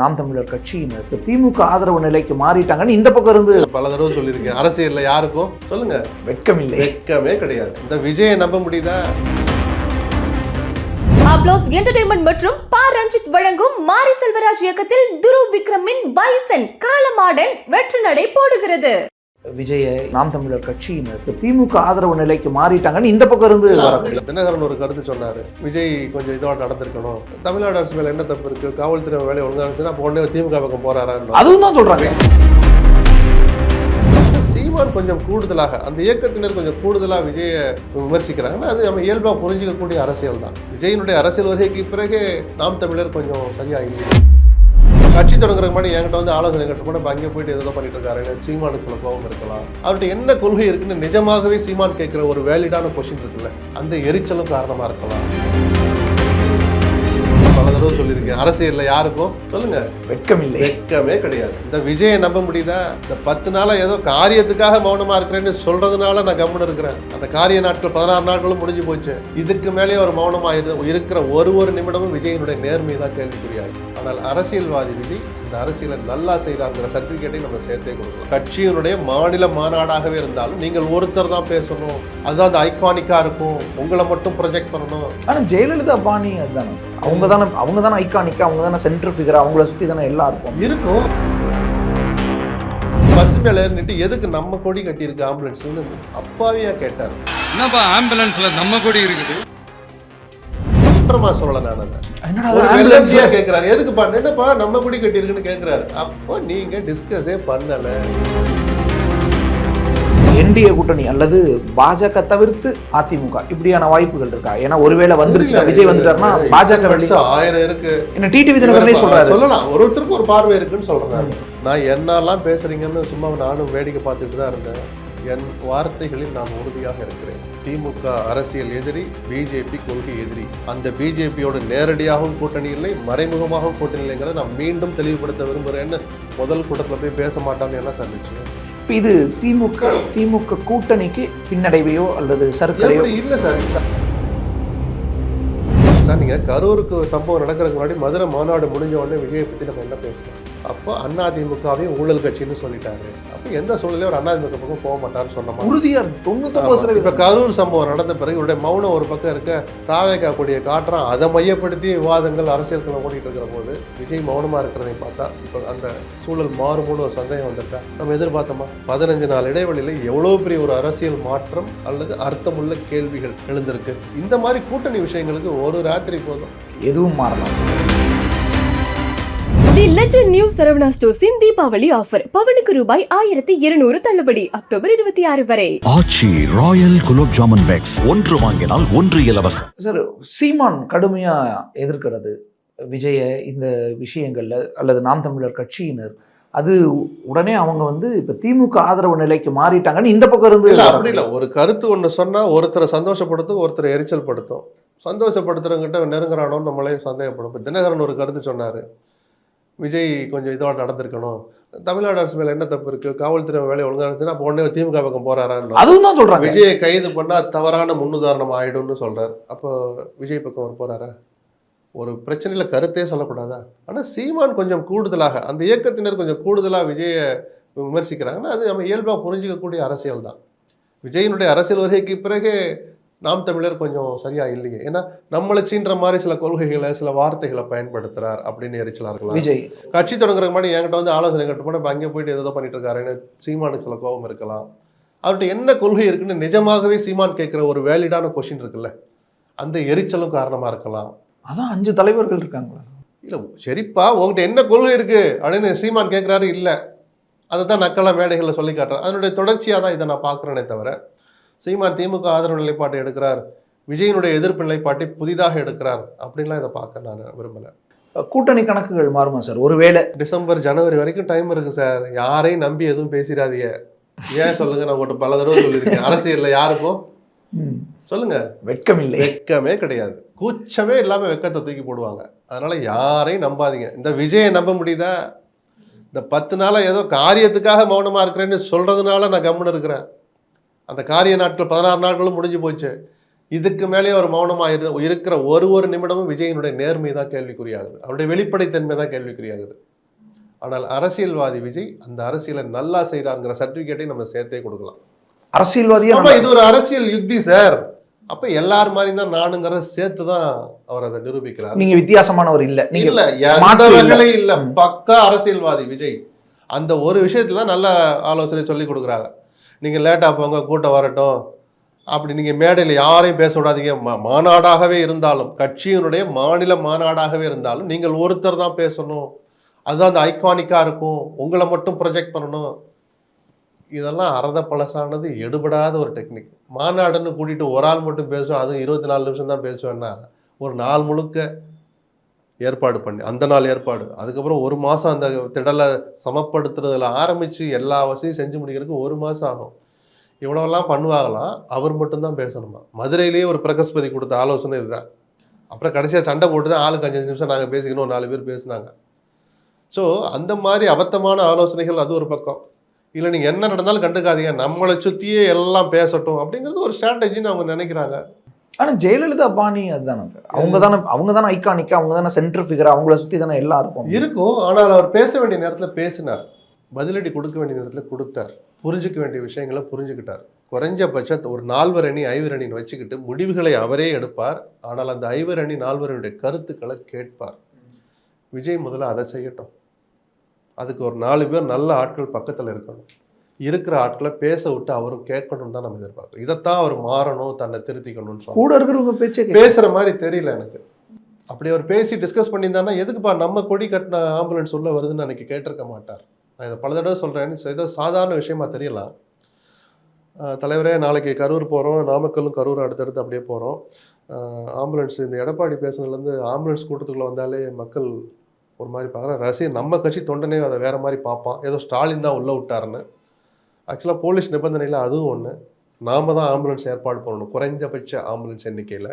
நாம் தமிழர் கட்சியினர் இப்ப திமுக ஆதரவு நிலைக்கு மாறிட்டாங்கன்னு இந்த பக்கம் இருந்து பல தடவை சொல்லியிருக்கேன். அரசியல்ல யாருக்கும் சொல்லுங்க. வெட்கம் இல்லை வெட்கமே கிடையாது. இந்த விஜயை நம்ப முடியுதா? அப்ளோஸ் என்டர்டைன்மெண்ட் மற்றும் பா ரஞ்சித் வழங்கும் மாரி செல்வராஜ் இயக்கத்தில் துரு விக்ரமின் பைசன் காலமாடன் வெற்றி நடை போடுகிறது. விஜய நாம் தமிழர் கட்சியினர் இப்ப திமுக ஆதரவு நிலைக்கு மாறிட்டாங்கன்னு இந்த பக்கம் இருந்து தினகரன் ஒரு கருத்து சொன்னாரு. விஜய் கொஞ்சம் இதோட நடந்திருக்கணும். தமிழ்நாடு அரசு மேல என்ன தப்பு இருக்கு? காவல்துறை வேலை ஒழுங்கா இருந்துச்சுன்னா அப்போ உடனே திமுக பக்கம் போறாரான்னு. அதுவும் தான் சொல்றாங்க. சீமான் கொஞ்சம் கூடுதலாக அந்த இயக்கத்தினர் கொஞ்சம் கூடுதலா விஜய விமர்சிக்கிறாங்கன்னா அது நம்ம இயல்பா புரிஞ்சிக்கக்கூடிய அரசியல் தான் விஜயனுடைய அரசியல் வருகைக்கு பிறகு நாம் தமிழர் கொஞ்சம் சரியா இல்லை கட்சி தொடங்குறதுக்கு முன்னாடி என்கிட்ட வந்து ஆலோசனை கட்ட கூட அங்கே போயிட்டு எதோ பண்ணிட்டு இருக்காரு. எனக்கு சீமானுக்கு சில கோபம் இருக்கலாம். அவர்கிட்ட என்ன கொள்கை இருக்குன்னு நிஜமாகவே சீமான் கேட்குற ஒரு வேலிடான கொஸ்டின் இருக்குல்ல அந்த எரிச்சலும் காரணமா இருக்கலாம். பல தடவை சொல்லியிருக்கேன். அரசியல்ல யாருக்கும் சொல்லுங்க. வெட்கம் இல்லை வெட்கமே கிடையாது. இந்த விஜயை நம்ப முடியுதா? இந்த பத்து நாளா ஏதோ காரியத்துக்காக மௌனமா இருக்கிறேன்னு சொல்றதுனால நான் கம்முன்னு இருக்கிறேன். அந்த காரிய நாட்கள் பதினாறு நாட்களும் முடிஞ்சு போச்சு. இதுக்கு மேலேயே ஒரு மௌனமா இரு- இருக்கிற ஒரு ஒரு நிமிடமும் விஜயனுடைய நேர்மை தான் கேள்விக்குறியாகும் ஆனால் அரசியல்வாதி விஜய் இந்த அரசியலை நல்லா செய்தாங்கிற சர்டிபிகேட்டை நம்ம சேர்த்தே கொடுக்கலாம் கட்சியினுடைய மாநில மாநாடாகவே இருந்தாலும் நீங்கள் ஒருத்தர் தான் பேசணும். அதுதான் அந்த ஐகானிக்கா இருக்கும். உங்களை மட்டும் ப்ரொஜெக்ட் பண்ணணும். ஆனா ஜெயலலிதா பாணி அதுதானே. அவங்க தானே அவங்க தானே ஐகானிக்கா அவங்க தானே சென்டர் ஃபிகர் அவங்கள சுத்தி தானே எல்லாம் இருக்கும். இருக்கும். பஸ் மேல ஏறிட்டு எதுக்கு நம்ம கொடி கட்டியிருக்கு ஆம்புலன்ஸ்னு அப்பாவியா கேட்டார். என்னப்பா ஆம்புலன்ஸ்ல நம்ம கொடி இருக்குது? குற்றமா சொல்லல நான் அதை. ஒரு எதுக்குப்பா? என்னப்பா? நம்ம கொடி கட்டியிருக்குன்னு கேக்குறாரு. அப்போ நீங்க டிஸ்கஸே பண்ணல. என்டிஏ கூட்டணி அல்லது பாஜக தவிர்த்து அதிமுக. இப்படியான வாய்ப்புகள் இருக்கா? ஏன்னா ஒருவேளை வந்துருச்சுன்னா விஜய் வந்துட்டாருன்னா பாஜக ஆயிரம் இருக்கு. என்ன டிடிவி தினகரனே சொல்றாரு. சொல்லலாம். ஒரு ஒருத்தருக்கு ஒரு பார்வை இருக்குன்னு சொல்றேன் நான் என்னெல்லாம் பேசுறீங்கன்னு சும்மா நானும் வேடிக்கை பார்த்துட்டு தான் இருந்தேன். என் வார்த்தைகளில் நான் உறுதியாக இருக்கிறேன். திமுக அரசியல் எதிரி பிஜேபி கொள்கை எதிரி. அந்த பிஜேபியோட நேரடியாகவும் கூட்டணி இல்லை மறைமுகமாகவும் கூட்டணி இல்லைங்கிறத நான் மீண்டும் தெளிவுபடுத்த விரும்புகிறேன்னு முதல் கூட்டத்தில் போய் பேச மாட்டான்னு எல்லாம் சந்திச்சு இப்ப இது திமுக திமுக கூட்டணிக்கு பின்னடைவையோ அல்லது சர்க்கரையோ இல்லை சார். சார் நீங்க கரூருக்கு சம்பவம் நடக்கிறதுக்கு முன்னாடி மதுரை மாநாடு முடிஞ்ச உடனே விஜயை பத்தி நம்ம என்ன பேசணும்? அப்போ அதிமுகவையும் ஊழல் கட்சின்னு சொல்லிட்டாரு. அப்போ எந்த சூழ்நிலையும் ஒரு அதிமுக பக்கம் போக மாட்டாருன்னு சொன்ன மாதிரி. உறுதியா இருக்கு. தொண்ணூத்தொன்பது இப்ப சதவீதம். கரூர் சம்பவம் நடந்த பிறகு இவருடைய மௌனம் ஒரு பக்கம் இருக்க. தாவேக்கா கூடிய காட்டுறான் அதை மையப்படுத்தி விவாதங்கள் அரசியலுக்குள்ள ஓடிட்டு இருக்கிற போது விஜய் மௌனமா இருக்கிறதை பார்த்தா இப்போ அந்த சூழல் மாறுமோன்னு ஒரு சந்தேகம் வந்திருக்கா? நம்ம எதிர்பார்த்தோமா? பதினஞ்சு நாள் இடைவெளியில எவ்வளவு பெரிய ஒரு அரசியல் மாற்றம் அல்லது அர்த்தமுள்ள கேள்விகள் எழுந்திருக்கு. இந்த மாதிரி கூட்டணி விஷயங்களுக்கு ஒரு ராத்திரி போதும். எதுவும் மாறலாம். லெஜண்ட் நியூ சரவணா ஸ்டோர்ஸின் தீபாவளி ஆஃபர் பவனுக்கு ரூபாய் ஆயிரத்தி இருநூறு தள்ளுபடி. அக்டோபர் இருபத்தி ஆறு வரை. ஆச்சி ராயல் குலோப் ஜாமுன் பேக்ஸ் ஒன்று வாங்கினால் ஒன்று இலவசம். சார் சீமான் கடுமையா எதிர்க்கிறது விஜய இந்த விஷயங்கள்ல அல்லது நாம் தமிழர் கட்சியினர். அது உடனே அவங்க வந்து இப்ப திமுக ஆதரவு நிலைக்கு மாறிட்டாங்கன்னு இந்த பக்கம் இருந்து இல்ல அப்படி இல்ல. ஒரு கருத்து ஒண்ணு சொன்னா ஒருத்தரை சந்தோஷப்படுத்தும் ஒருத்தரை எரிச்சல் படுத்தும். சந்தோஷப்படுத்துறவங்கிட்ட நெருங்குறானோன்னு நம்மளே சந்தேகப்படும் இப்போ தினகரன் ஒரு கருத்து சொன்னாரு. விஜய் கொஞ்சம் இதோட நடந்திருக்கணும். தமிழ்நாடு அரசு மேல என்ன தப்பு இருக்கு? காவல்துறை வேலை ஒழுங்கா இருந்துச்சுன்னா அப்போ உடனே திமுக பக்கம் போறாரான்னு அதுவும் தான் சொல்றாங்க. விஜயை கைது பண்ணா தவறான முன்னுதாரணம் ஆயிடும்னு சொல்றாரு. அப்போ விஜய் பக்கம் அவர் போறாரா? ஒரு பிரச்சனையில கருத்தே சொல்லக்கூடாதா? ஆனா சீமான் கொஞ்சம் கூடுதலாக அந்த இயக்கத்தினர் கொஞ்சம் கூடுதலா விஜய விமர்சிக்கிறாங்கன்னா அது நம்ம இயல்பா புரிஞ்சிக்கக்கூடிய அரசியல் தான் விஜயினுடைய அரசியல் வருகைக்கு பிறகு நாம் தமிழர் கொஞ்சம் சரியா இல்லையே. ஏன்னா நம்மளை சீன்ற மாதிரி சில கொள்கைகளை சில வார்த்தைகளை பயன்படுத்துறார் அப்படின்னு எரிச்சலா இருக்கலாம் விஜய். கட்சி தொடங்குறதுக்கு முன்னாடி என்கிட்ட வந்து ஆலோசனை கட்ட கூட இப்போ அங்கே போயிட்டு ஏதோ பண்ணிட்டு இருக்காரு எனக்கு சீமானுக்கு சில கோபம் இருக்கலாம். அவர்கிட்ட என்ன கொள்கை இருக்குன்னு நிஜமாகவே சீமான் கேட்குற ஒரு வேலிடான கொஷின் இருக்குல்ல. அந்த எரிச்சலும் காரணமா இருக்கலாம். அதான் அஞ்சு தலைவர்கள் இருக்காங்களா? இல்லை சரிப்பா உங்ககிட்ட என்ன கொள்கை இருக்கு? அப்படின்னு சீமான் கேட்குறாரு இல்லை. அதை தான் நக்கலா மேடைகளில் சொல்லி காட்டுறேன் அதனுடைய தொடர்ச்சியாக தான் இதை நான் பார்க்குறேனே தவிர சீமான் திமுக ஆதரவு நிலைப்பாட்டை எடுக்கிறார். விஜயனுடைய எதிர்ப்பு நிலைப்பாட்டை புதிதாக எடுக்கிறார். அப்படின்லாம் இதை பார்க்க நான் விரும்பலை. கூட்டணி கணக்குகள் மாறுமா சார்? ஒருவேளை டிசம்பர் ஜனவரி வரைக்கும் டைம் இருக்கு சார். யாரையும் நம்பி எதுவும் பேசிடாதீங்க. ஏன் சொல்லுங்க? நான் உங்கள்கிட்ட பல தடவை சொல்லியிருக்கேன். அரசியல்ல யாருக்கும் சொல்லுங்க. வெட்கம் இல்லை வெட்கமே கிடையாது. கூச்சமே இல்லாம வெக்கத்தை தூக்கி போடுவாங்க. அதனால யாரையும் நம்பாதீங்க. இந்த விஜயை நம்ப முடியுதா? இந்த பத்து நாளா ஏதோ காரியத்துக்காக மௌனமா இருக்கிறேன்னு சொல்றதுனால நான் கம்முன்னு இருக்கிறேன். அந்த காரிய நாட்கள் பதினாறு நாட்களும் முடிஞ்சு போச்சு. இதுக்கு மேலேயே ஒரு மௌனமா இரு இருக்கிற ஒரு ஒரு நிமிடமும் விஜயனுடைய நேர்மை தான் கேள்விக்குறியாகுது. அவருடைய வெளிப்படைத்தன்மை தான் கேள்விக்குறியாகுது. ஆனால் அரசியல்வாதி விஜய் அந்த அரசியலை நல்லா செய்கிறாருங்கிற சர்டிஃபிகேட்டையும் நம்ம சேர்த்தே கொடுக்கலாம். அரசியல்வாதியா ஆமா இது ஒரு அரசியல் யுக்தி சார் அப்ப எல்லார் மாதிரி தான் நானுங்கிறத சேர்த்து தான் அவர் அதை நிரூபிக்கிறார். நீங்க வித்தியாசமானவர் இல்ல. நீங்க இல்ல இல்ல. பக்கா அரசியல்வாதி விஜய். அந்த ஒரு விஷயத்துல தான் நல்ல ஆலோசனை சொல்லி கொடுக்குறாங்க. நீங்கள் லேட்டாக போங்க கூட்டம் வரட்டும். அப்படி நீங்கள் மேடையில் யாரையும் பேச விடாதீங்க. மாநாடாகவே இருந்தாலும் கட்சியினுடைய மாநில மாநாடாகவே இருந்தாலும் நீங்கள் ஒருத்தர் தான் பேசணும். அதுதான் அந்த ஐக்கானிக்காக இருக்கும். உங்களை மட்டும் ப்ரொஜெக்ட் பண்ணணும். இதெல்லாம் அறத பழசானது எடுபடாத ஒரு டெக்னிக் மாநாடுன்னு கூட்டிகிட்டு ஒரு ஆள் மட்டும் பேசுவோம் அதுவும் இருபத்தி நாலு நிமிஷம் தான் பேசுவேன்னா ஒரு நாள் முழுக்க ஏற்பாடு பண்ணி அந்த நாள் ஏற்பாடு. அதுக்கப்புறம் ஒரு மாதம் அந்த திடலை சமப்படுத்துறதுல ஆரம்பித்து எல்லா வசதியும் செஞ்சு முடிக்கிறதுக்கு ஒரு மாதம் ஆகும். இவ்வளோலாம் பண்ணுவாங்களாம் அவர் மட்டும்தான் பேசணுமா? மதுரையிலேயே ஒரு பிரகஸ்பதி கொடுத்த ஆலோசனை இதுதான். அப்புறம் கடைசியாக சண்டை போட்டு தான் ஆளுக்கு அஞ்சு நிமிஷம் நாங்கள் பேசிக்கணும் ஒரு நாலு பேர் பேசுனாங்க. ஸோ அந்த மாதிரி அபத்தமான ஆலோசனைகள் அது ஒரு பக்கம். இல்லை நீங்கள் என்ன நடந்தாலும் கண்டுக்காதீங்க. நம்மளை சுற்றியே எல்லாம் பேசட்டும் அப்படிங்கிறது ஒரு ஸ்ட்ராட்டஜின்னு அவங்க நினைக்கிறாங்க. ஆனா ஜெயலலிதா பாணி அதுதானே சார் அவங்க தானே அவங்க தானே ஐகானிக்கா அவங்க தானே சென்டர் ஃபிகர் அவங்கள சுத்தி தானே எல்லாம் இருக்கும். இருக்கும் ஆனால் அவர் பேச வேண்டிய நேரத்தில் பேசினார். பதிலடி கொடுக்க வேண்டிய நேரத்தில் கொடுத்தார். புரிஞ்சுக்க வேண்டிய விஷயங்களை புரிஞ்சுக்கிட்டார். குறைஞ்சபட்சம் ஒரு நால்வர் அணி ஐவர் அணின்னு வச்சுக்கிட்டு முடிவுகளை அவரே எடுப்பார். ஆனால் அந்த ஐவர் அணி நால்வர் அணியுடைய கருத்துக்களை கேட்பார். விஜய் முதல்ல அதை செய்யட்டும். அதுக்கு ஒரு நாலு பேர் நல்ல ஆட்கள் பக்கத்தில் இருக்கணும். இருக்கிற ஆட்களை பேச விட்டு அவரும் கேட்கணும் தான் நம்ம எதிர்பார்க்கிறோம். இதைத்தான் அவர் மாறணும் தன்னை திருத்திக்கணும்னு கூட இருக்கிறவங்க பேச்சே பேசுற மாதிரி தெரியல எனக்கு. அப்படி அவர் பேசி டிஸ்கஸ் பண்ணியிருந்தாருன்னா எதுக்குப்பா நம்ம கொடி கட்டின ஆம்புலன்ஸ் உள்ள வருதுன்னு அன்னைக்கு கேட்டிருக்க மாட்டார். நான் இதை பல தடவை சொல்றேன். ஏதோ சாதாரண விஷயமா தெரியலாம். தலைவரே நாளைக்கு கரூர் போகிறோம் நாமக்கல்லும் கரூர் அடுத்தடுத்து அப்படியே போகிறோம் ஆம்புலன்ஸ் இந்த எடப்பாடி பேசுனதுலேருந்து ஆம்புலன்ஸ் கூட்டத்துக்குள்ள வந்தாலே மக்கள் ஒரு மாதிரி பார்க்குறேன் ரசிகர் நம்ம கட்சி தொண்டனே அதை வேற மாதிரி பார்ப்பான். ஏதோ ஸ்டாலின் தான் உள்ள விட்டாருன்னு. ஆக்சுவலாக போலீஸ் நிபந்தனையில் அதுவும் ஒன்று நாம தான் ஆம்புலன்ஸ் ஏற்பாடு பண்ணணும். குறைஞ்சபட்ச ஆம்புலன்ஸ் எண்ணிக்கையில்.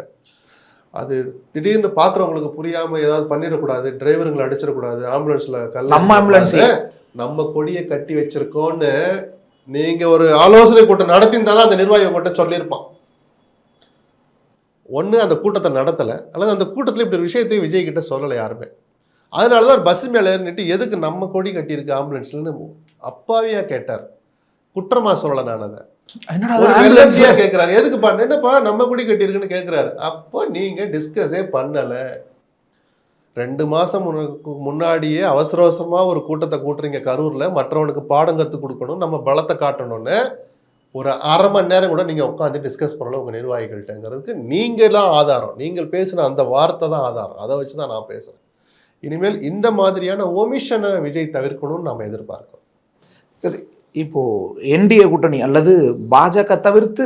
அது திடீர்னு பாக்குறவங்களுக்கு புரியாம ஏதாவது பண்ணிடக்கூடாது. டிரைவருங்களை அடிச்சிடக்கூடாது. ஆம்புலன்ஸ்ல கல்ல நம்ம அடிச்சிடக்கூடாது. நம்ம கொடியை கட்டி வச்சிருக்கோம்னு நீங்க ஒரு ஆலோசனை கூட்டம் நடத்தியிருந்தாலும் அந்த நிர்வாகி உங்கள்கிட்ட சொல்லியிருப்பான். ஒண்ணு அந்த கூட்டத்தை நடத்தல. அல்லது அந்த கூட்டத்துல இப்படி ஒரு விஷயத்தை விஜய் கிட்ட சொல்லலை யாருமே. அதனாலதான் பஸ் மேல ஏறிட்டு எதுக்கு நம்ம கொடி கட்டியிருக்கு ஆம்புலன்ஸ்லன்னு அப்பாவியா கேட்டார். குற்றமா சொல்லல நான் அதை? கேக்குறாரு. எதுக்கு பண்ண என்னப்பா? நம்ம குடி கட்டியிருக்குன்னு கேக்குறாரு. அப்போ நீங்க டிஸ்கஸே பண்ணல. ரெண்டு மாசம் முன்னாடியே அவசர அவசரமா ஒரு கூட்டத்தை கூட்டுறீங்க கரூர்ல. மற்றவனுக்கு பாடம் கத்து கொடுக்கணும். நம்ம பலத்தை காட்டணும்னு ஒரு அரை மணி நேரம் கூட நீங்க உட்காந்து டிஸ்கஸ் பண்ணல உங்க நிர்வாகிகள்கிட்டங்கிறதுக்கு நீங்க தான் ஆதாரம். நீங்கள் பேசின அந்த வார்த்தை தான் ஆதாரம். அதை வச்சு தான் நான் பேசுறேன். இனிமேல் இந்த மாதிரியான ஒமிஷனை விஜய் தவிர்க்கணும்னு நாம எதிர்பார்க்கிறோம். சரி. இப்போ என்டிஏ கூட்டணி அல்லது பாஜக தவிர்த்து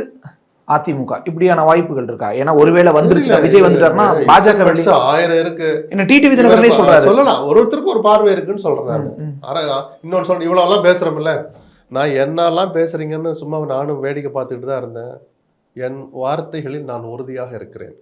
அதிமுக இப்படியான வாய்ப்புகள் இருக்கா? ஏன்னா ஒருவேளை வந்துருச்சுன்னா விஜய் வந்துட்டாருன்னா பாஜக ஆயிரம் இருக்கு. என்ன டிடிவி தினகரனே சொல்றாரு. சொல்லலாம். ஒரு ஒருத்தருக்கு ஒரு பார்வை இருக்குன்னு சொல்றேன் நானு. ம், ம். அர இன்னொன்று சொல்ல இவ்வளோ எல்லாம் பேசுறோம்ல. நான் என்னெல்லாம் பேசுறீங்கன்னு சும்மா நானும் வேடிக்கை பார்த்துக்கிட்டு தான் இருந்தேன். என் வார்த்தைகளில் நான் உறுதியாக இருக்கிறேன்.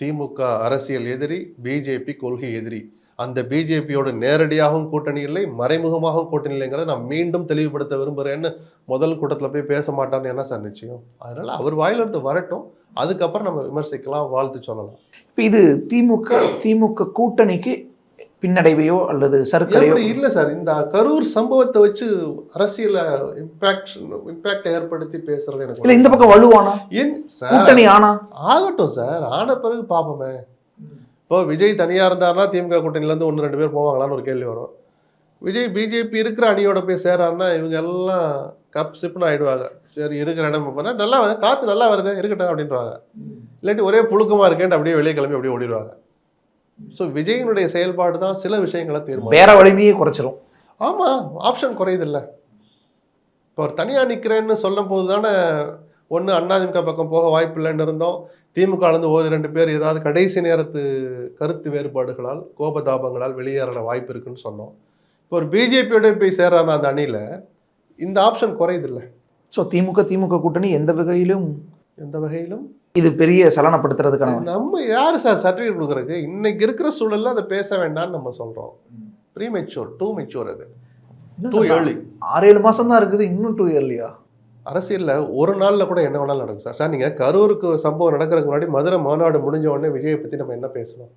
திமுக அரசியல் எதிரி பிஜேபி கொள்கை எதிரி. அந்த பிஜேபியோட நேரடியாகவும் கூட்டணி இல்லை மறைமுகமாகவும் கூட்டணி இல்லைங்கிறத நான் மீண்டும் தெளிவுபடுத்த விரும்புகிறேன்னு முதல் கூட்டத்தில் போய் பேச மாட்டான்னு என்ன சார் நிச்சயம்? அதனால அவர் வாயிலிருந்து வரட்டும். அதுக்கப்புறம் நம்ம விமர்சிக்கலாம் வாழ்த்து சொல்லலாம். இப்ப இது திமுக திமுக கூட்டணிக்கு பின்னடைவையோ அல்லது சர்க்கரையோ இல்ல சார். இந்த கரூர் சம்பவத்தை வச்சு அரசியல இம்பாக்ட் இம்பாக்ட் ஏற்படுத்தி பேசுறது எனக்கு இல்ல இந்த பக்கம் வலுவானா? ஏன் சார் கூட்டணி ஆனா? ஆகட்டும் சார். ஆன பிறகு பார்ப்போமே இப்போ விஜய் தனியா இருந்தாருன்னா திமுக கூட்டணியில இருந்து ஒன்று ரெண்டு பேர் போவாங்களான்னு ஒரு கேள்வி வரும். விஜய் பிஜேபி இருக்கிற அணியோட போய் சேராருன்னா இவங்க எல்லாம் கப் சிப்னு ஆயிடுவாங்க. சரி இருக்கிற இடம் போனா நல்லா வருது காத்து நல்லா வருது இருக்கட்டும் அப்படின்றாங்க. இல்லாட்டி ஒரே புழுக்கமா இருக்கேன்ட்டு அப்படியே வெளியே கிளம்பி அப்படியே ஓடிடுவாங்க. ஸோ விஜயினுடைய செயல்பாடு தான் சில விஷயங்களை தீர்மானம் வேற வலிமையே குறைச்சிரும். ஆமா ஆப்ஷன் குறையுது இல்ல இப்போ அவர் தனியா நிக்கிறேன்னு சொல்லும் போது தானே ஒன்று அண்ணாதிமுக பக்கம் போக வாய்ப்பு இல்லைன்னு இருந்தோம். திமுக இருந்து ஒரு ரெண்டு பேர் ஏதாவது கடைசி நேரத்து கருத்து வேறுபாடுகளால் கோபதாபங்களால் வெளியேற வாய்ப்பு இருக்குன்னு சொன்னோம். இப்போ ஒரு பிஜேபியோட போய் சேர்றான அந்த அணியில இந்த ஆப்ஷன் குறையுது இல்ல ஸோ திமுக திமுக கூட்டணி எந்த வகையிலும் எந்த வகையிலும் இது பெரிய சலனப்படுத்துறதுக்கான நம்ம யாரு சார் சர்டிஃபிகேட் கொடுக்குறதுக்கு? இன்னைக்கு இருக்கிற சூழல்ல அதை பேச வேண்டாம்னு நம்ம சொல்றோம். ப்ரீ மெச்சூர் டூ மெச்சூர் அது டூ? ஏர்லி ஆறு ஏழு மாசம் தான் இருக்குது இன்னும் டூ இயர்லியா அரசியல்ல ஒரு நாள்ல கூட என்ன வேணாலும் நடக்கும் சார். சார் நீங்க கரூருக்கு சம்பவம் நடக்கிறதுக்கு முன்னாடி மதுரை மாநாடு முடிஞ்ச உடனே விஜயை பத்தி நம்ம என்ன பேசணும்?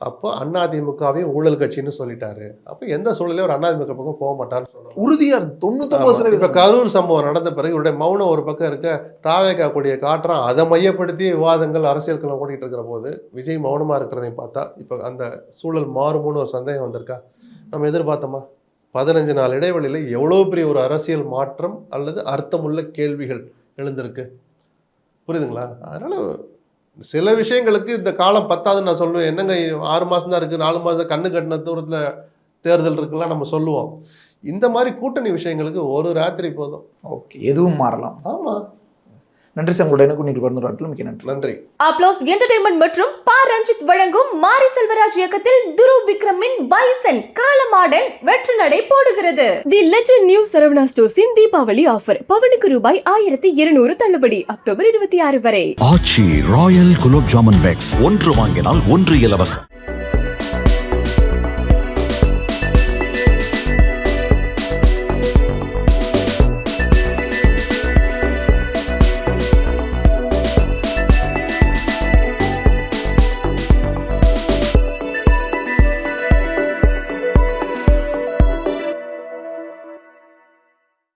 அப்போ அதிமுகவையும் ஊழல் கட்சின்னு சொல்லிட்டாரு. அப்போ எந்த சூழ்நிலையும் ஒரு அதிமுக பக்கம் போக மாட்டாருன்னு சொல்லணும். உறுதியா தொண்ணூத்தொன்பது இப்ப சதவீதம். கரூர் சம்பவம் நடந்த பிறகு இவருடைய மௌனம் ஒரு பக்கம் இருக்க. தாவேக்கா கூடிய காட்டுறான் அதை மையப்படுத்தி விவாதங்கள் அரசியல்களை ஓடிட்டு இருக்கிற போது விஜய் மௌனமா இருக்கிறதையும் பார்த்தா இப்ப அந்த சூழல் மாறுமோன்னு ஒரு சந்தேகம் வந்திருக்கா? நம்ம எதிர்பார்த்தோமா? பதினஞ்சு நாள் இடைவெளியில எவ்வளவு பெரிய ஒரு அரசியல் மாற்றம் அல்லது அர்த்தமுள்ள கேள்விகள் எழுந்திருக்கு? புரியுதுங்களா? அதனால சில விஷயங்களுக்கு இந்த காலம் பத்தாதுன்னு நான் சொல்லுவேன். என்னங்க ஆறு மாசம் தான் இருக்கு நாலு மாசம் கண்ணு கட்டின தூரத்துல தேர்தல் இருக்குலாம் நம்ம சொல்லுவோம். இந்த மாதிரி கூட்டணி விஷயங்களுக்கு ஒரு ராத்திரி போதும். ஓகே எதுவும் மாறலாம். ஆமா. நன்றி சார் உங்களோட எனக்கு நீங்கள் பிறந்த மிக்க நன்றி. நன்றி. அப்ளோஸ் என்டர்டைன்மெண்ட் மற்றும் பா ரஞ்சித் வழங்கும் மாரி செல்வராஜ் இயக்கத்தில் துரு விக்ரமின் பைசன் காலமாடன் வெற்றி நடை போடுகிறது. தி லெஜண்ட் நியூ சரவணா ஸ்டோர்ஸின் தீபாவளி ஆஃபர் பவனுக்கு ரூபாய் ஆயிரத்தி இருநூறு தள்ளுபடி அக்டோபர் இருபத்தி ஆறு வரை. Aachi royal gulab jamun packs. ஒன்று வாங்கினால் ஒன்று இலவசம்.